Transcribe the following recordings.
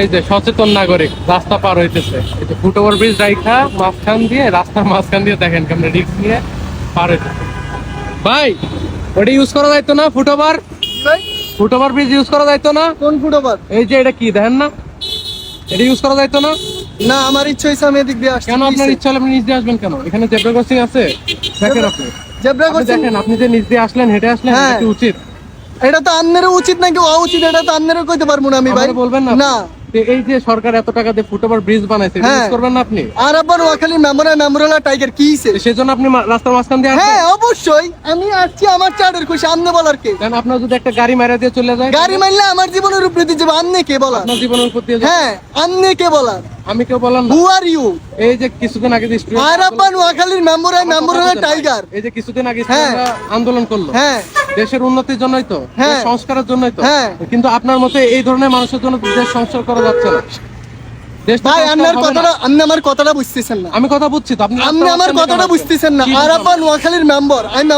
এই যে সচেতন নাগরিক রাস্তা পার হইতেছে। এই যে ফুটওভার ব্রিজ রাইখা মাঝখান দিয়ে রাস্তার মাঝখান দিয়ে দেখেন কেমন রিক্স নিয়ে পার হইতেছে। ভাই ওটা ইউজ করা যাইতো না ফুটওভার ভাই? ফুটওভার ব্রিজ ইউজ করা যাইতো না? কোন ফুটওভার এই যে এটা কি দেখেন না? এটা ইউজ করা যাইতো না? না আমার ইচ্ছা হয়েছে আমি এদিক দিয়ে আসছি কেন আপনার ইচ্ছা হলে আপনি নিচ দিয়ে আসবেন কেন? এখানে জেব্রা ক্রসিং আছে। দেখেন আপনি। জেব্রা করছেন দেখেন আপনি যে নিচ দিয়ে আসলেন হেঁটে আসলেন হ্যাঁ। এটা কি উচিত? এটা তো আপনারও উচিত নাকি উচিত এটা তো আপনারও কইতে পারব না আমি ভাই। বলবেন না না। তো এই যে সরকার এত টাকা দিয়ে ফুটওভার ব্রিজ বানাইছে হ্যাঁ। ইউজ করবেন না আপনি? আর আবার ওয়াখালী মেমোরা মেমোরালা টাইগার কি হইছে? সেই জন্য আপনি রাস্তার মাঝখান দিয়ে হ্যাঁ অবশ্যই। আমি আসছি আমার চাড়ের খুশি আমনে বলার কে? কারণ আপনার যদি একটা গাড়ি মারা দিয়ে চলে যায় গাড়ি মারলে আমার জীবনের উপরে দিয়ে যাবে আমনে কে বলার? আপনার জীবনের উপর দিয়ে। হ্যাঁ আমনে কে বলার? আমি কেউ বললাম হু আর ইউ এই যে কিছুদিন আগে যে student- আর আবার নোয়াখালীর মেমোরা মেমোরালা টাইগার এই যে কিছুদিন আগে হ্যাঁ। আন্দোলন করল। হ্যাঁ। দেশের উন্নতির জন্যই তো হ্যাঁ। সংস্কারের জন্যই তো। হ্যাঁ। কিন্তু আপনার মতে এই ধরনের মানুষের জন্য দেশ সংস্কার করা যাচ্ছে না। ভাই আপনার কথাটা আপনি আমার কথাটা বুঝতেছেন না। আমি কথা বুঝছি তো আপনি আপনি আমার কথাটা বুঝতেছেন না। আর? নোয়াখালীর মেম্বার আমি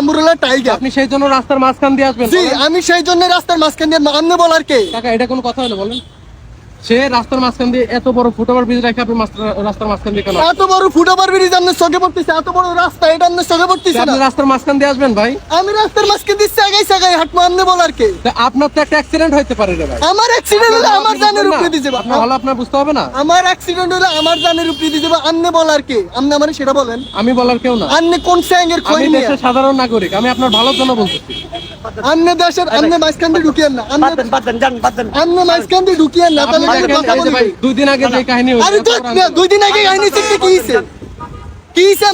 টাইগার আপনি সেই জন্য রাস্তার মাঝখান দিয়ে আসবেন। জি আমি সেই জন্য রাস্তার মাঝখান দিয়ে আমনে বলার কে? কাকা এটা কোনো কথা হলো বলেন। সে রাস্তার মাঝখান দিয়ে এত বড় ফুটওভার ব্রিজ রাখে আপনি রাস্তার মাঝখান দিয়ে কেন? এত বড় ফুটওভার ব্রিজ আপনার চোখে পড়তেছে এত বড় রাস্তা এটা আপনার চোখে পড়তেছে আপনি রাস্তার মাঝখান দিয়ে আসবেন ভাই। আমি রাস্তার মাঝখান দিচ্ছি সাগাই সাগাই হাঁটবো আপনি বলার কে? আপনার তো একটা অ্যাক্সিডেন্ট হইতে পারে রে ভাই। আমার অ্যাক্সিডেন্ট হলে আমার জানের উপরে দিয়ে যাবে আপনার হলে আপনার বুঝতে হবে না। আমার অ্যাক্সিডেন্ট হলে আমার জানের উপরে দিয়ে যাবে আমনে বলার কে? আমনে আমার সেটা বলেন। আমি বলার কেউ না। আমনে কোন স্যাঙ্গের খই আমি দেশের সাধারণ নাগরিক আমি আপনার ভালোর জন্য বলতেছি। আমনে দেশের আমনে মাঝখান দিয়ে ঢুকিয়েন না আমনে বাদন বাদন জান বাদন আমনে মাঝখান দিয়ে ঢুকিয়েন না তাহলে কথা এই যে বলি ভাই, দুই দিন আগে যে কাহিনী হয়েছে, আরে এত তো বড় আন্দোলন। দুই দিন আগে কাহিনী শিখতে কি হইছে? কি হইছে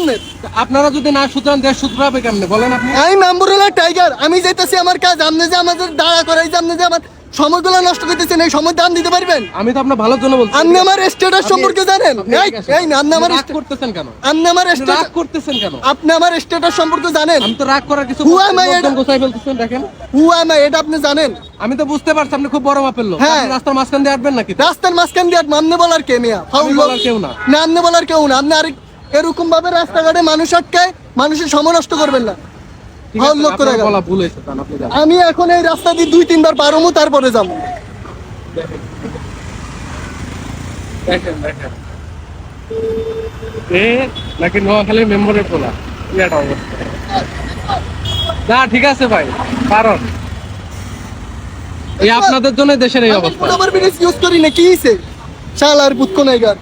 আপনারা? যদি না সুতরাং দেশ কেমনে? বলেন আপনি। আমি মেম্বরুল্লাহ টাইগার আমি যাইতেছি আমার কাজ আপনি যে আমাদের দাঁড়া করাই যে আপনি যে আমার সময়গুলো নষ্ট করতেছেন এই সময় দিতে পারবেন? আমি তো আপনার ভালোর জন্য বলছি। আপনি আমার স্ট্যাটাস সম্পর্কে জানেন? এই এই না আপনি আমার করতেছেন কেন? আপনি আমার স্ট্যাটাস করতেছেন কেন? আপনি আমার স্ট্যাটাস সম্পর্কে জানেন? আমি তো রাগ করার কিছু am I? লোকজন গোছাই ফেলতেছেন দেখেন। হু আই এটা আপনি জানেন? আমি তো বুঝতে পারছি আপনি খুব বড় মাপের লোক। হ্যাঁ। আপনি রাস্তার মাঝখান দিয়ে আসবেন নাকি? রাস্তার মাঝখান দিয়ে আপনি বলার কে মিয়া? ফাউল বলার কেউ না। না আপনি বলার কেউ না। আপনি আরেক এরকম ভাবে রাস্তাঘাটে মানুষ আটকায় মানুষের সময় নষ্ট করবেন না। করে গেল। আমি এখন এই রাস্তা দিয়ে দুই তিনবার পার হব তারপরে যাব। এ নাকি নোয়াখালীর মেম্বারের কি একটা অবস্থা। না ঠিক আছে ভাই কারণ এই আপনাদের জন্য দেশের এই অবস্থা। ইউজ করি না কি হইছে? শালার বুৎকো নাইগার